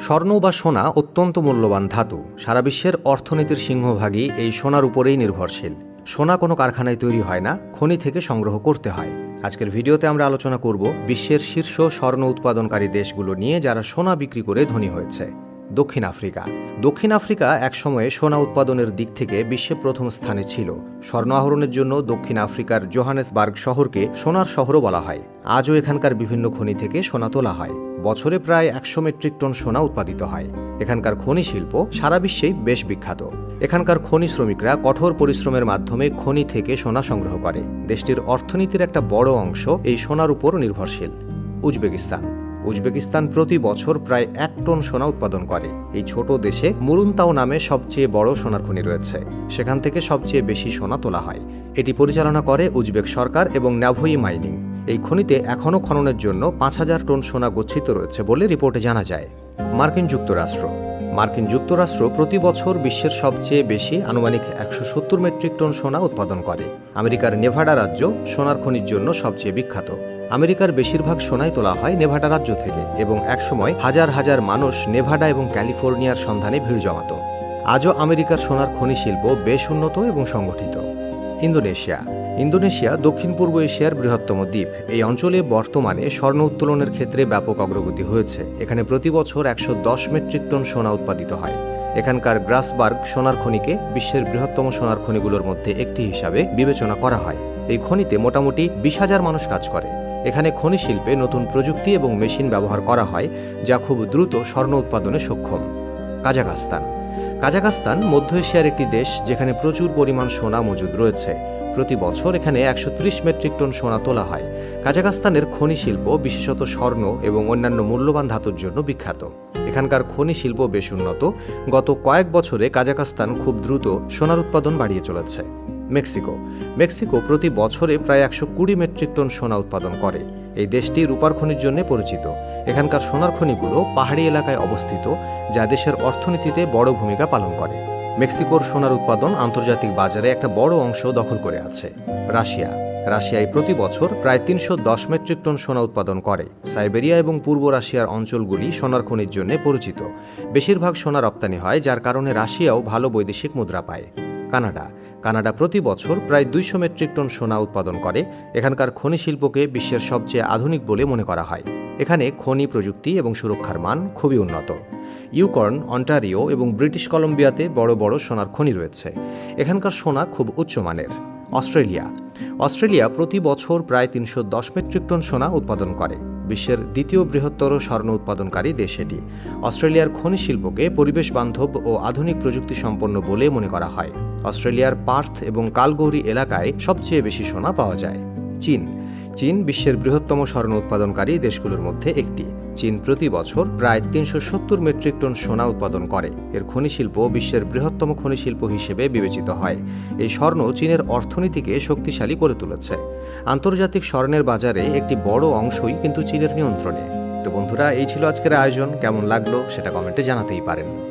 স্বর্ণ বা সোনা অত্যন্ত মূল্যবান ধাতু। সারা বিশ্বের অর্থনীতির সিংহভাগই এই সোনার উপরেই নির্ভরশীল। সোনা কোনো কারখানায় তৈরি হয় না, খনি থেকে সংগ্রহ করতে হয়। আজকের ভিডিওতে আমরা আলোচনা করব বিশ্বের শীর্ষ স্বর্ণ উৎপাদনকারী দেশগুলো নিয়ে যারা সোনা বিক্রি করে ধনী হয়েছে। দক্ষিণ আফ্রিকা। দক্ষিণ আফ্রিকা একসময়ে সোনা উৎপাদনের দিক থেকে বিশ্বে প্রথম স্থানে ছিল। স্বর্ণ আহরণের জন্য দক্ষিণ আফ্রিকার জোহানেসবার্গ শহরকে সোনার শহরও বলা হয়। আজও এখানকার বিভিন্ন খনি থেকে সোনা তোলা হয়। বছরে প্রায় একশো মেট্রিক টন সোনা উৎপাদিত হয়। এখানকার খনি শিল্প সারা বিশ্বেই বেশ বিখ্যাত। এখানকার খনি শ্রমিকরা কঠোর পরিশ্রমের মাধ্যমে খনি থেকে সোনা সংগ্রহ করে। দেশটির অর্থনীতির একটা বড় অংশ এই সোনার উপর নির্ভরশীল। উজবেকিস্তান। উজবেকিস্তান প্রতি বছর প্রায় এক টন সোনা উৎপাদন করে। এই ছোট দেশে মুরুনতাও নামে সবচেয়ে বড় সোনার খনি রয়েছে। সেখান থেকে সবচেয়ে বেশি সোনা তোলা হয়। এটি পরিচালনা করে উজবেক সরকার এবং ন্যাভোই মাইনিং। এই খনিতে এখনও খননের জন্য পাঁচ হাজার টন সোনা গচ্ছিত রয়েছে বলে রিপোর্টে জানা যায়। মার্কিন যুক্তরাষ্ট্র। মার্কিন যুক্তরাষ্ট্র প্রতি বছর বিশ্বের সবচেয়ে বেশি আনুমানিক একশো সত্তর মেট্রিক টন সোনা উৎপাদন করে। আমেরিকার নেভাডা রাজ্য সোনার খনির জন্য সবচেয়ে বিখ্যাত। আমেরিকার বেশিরভাগ সোনাই তোলা হয় নেভাডা রাজ্য থেকে এবং একসময় হাজার হাজার মানুষ নেভাডা এবং ক্যালিফোর্নিয়ার সন্ধানে ভিড় জমাত। আজও আমেরিকার সোনার খনি শিল্প বেশ উন্নত এবং সংগঠিত। ইন্দোনেশিয়া। ইন্দোনেশিয়া দক্ষিণ পূর্ব এশিয়ার বৃহত্তম দ্বীপ। এই অঞ্চলে বর্তমানে স্বর্ণ উত্তোলনের ক্ষেত্রে ব্যাপক অগ্রগতি হয়েছে। এখানে প্রতি বছর একশো দশ মেট্রিক টন সোনা উৎপাদিত হয়। এখানকার গ্রাসবার্গ সোনার খনিকে বিশ্বের বৃহত্তম সোনার খনিগুলোর মধ্যে একটি হিসাবে বিবেচনা করা হয়। এই খনিতে মোটামুটি বিশ হাজার মানুষ কাজ করে। এখানে খনি শিল্পে নতুন প্রযুক্তি এবং মেশিন ব্যবহার করা হয়, যা খুব দ্রুত স্বর্ণ উৎপাদনে সক্ষম। কাজাকাস্তান কাজাকাস্তান মধ্য এশিয়ার একটি দেশ যেখানে প্রচুর পরিমাণ সোনা মজুদ রয়েছে। প্রতি বছর এখানে একশো ত্রিশ মেট্রিক টন সোনা তোলা হয়। কাজাকাস্তানের খনি শিল্প, বিশেষত স্বর্ণ এবং অন্যান্য মূল্যবান ধাতুর জন্য বিখ্যাত। এখানকার খনি শিল্প বেশ উন্নত। গত কয়েক বছরে কাজাকাস্তান খুব দ্রুত সোনার উৎপাদন বাড়িয়ে চলেছে। মেক্সিকো। মেক্সিকো প্রতি বছরে প্রায় একশো কুড়ি মেট্রিক টন সোনা উৎপাদন করে। এই দেশটি রূপার খনির জন্য পরিচিত। এখানকার সোনার খনিগুলো পাহাড়ি এলাকায় অবস্থিত, যা দেশের অর্থনীতিতে বড় ভূমিকা পালন করে। মেক্সিকোর সোনার উৎপাদন আন্তর্জাতিক বাজারে একটা বড় অংশ দখল করে আছে। রাশিয়া। রাশিয়ায় প্রতি বছর প্রায় তিনশো দশ মেট্রিক টন সোনা উৎপাদন করে। সাইবেরিয়া এবং পূর্ব রাশিয়ার অঞ্চলগুলি সোনার খনির জন্য পরিচিত। বেশিরভাগ সোনা রপ্তানি হয়, যার কারণে রাশিয়াও ভালো বৈদেশিক মুদ্রা পায়। কানাডা। কানাডা প্রতি বছর প্রায় দুইশো মেট্রিক টন সোনা উৎপাদন করে। এখানকার খনি শিল্পকে বিশ্বের সবচেয়ে আধুনিক বলে মনে করা হয়। এখানে খনি প্রযুক্তি এবং সুরক্ষার মান খুবই উন্নত। ইউকর্ন, অন্টারিও এবং ব্রিটিশ কলম্বিয়াতে বড় বড় সোনার খনি রয়েছে। এখানকার সোনা খুব উচ্চমানের অস্ট্রেলিয়া। অস্ট্রেলিয়া প্রতি বছর প্রায় তিনশো দশ মেট্রিক টন সোনা উৎপাদন করে। বিশ্বের দ্বিতীয় বৃহত্তর স্বর্ণ উৎপাদনকারী দেশ এটি। অস্ট্রেলিয়ার খনি শিল্পকে পরিবেশ বান্ধব ও আধুনিক প্রযুক্তি সম্পন্ন বলে মনে করা হয়। অস্ট্রেলিয়ার পার্থ এবং কালগৌরি এলাকায় সবচেয়ে বেশি সোনা পাওয়া যায়। চীন। চীন বিশ্বের বৃহত্তম স্বর্ণ উৎপাদনকারী দেশগুলোর মধ্যে একটি। চীন প্রতি বছর প্রায় তিনশো সত্তর মেট্রিক টন সোনা উৎপাদন করে। এর খনি শিল্প বিশ্বের বৃহত্তম খনি শিল্প হিসেবে বিবেচিত হয়। এই স্বর্ণ চীনের অর্থনীতিকে শক্তিশালী করে তুলেছে। আন্তর্জাতিক স্বর্ণের বাজারে একটি বড় অংশই কিন্তু চীনের নিয়ন্ত্রণে। তো বন্ধুরা, এই ছিল আজকের আয়োজন। কেমন লাগল সেটা কমেন্টে জানাতেই পারেন।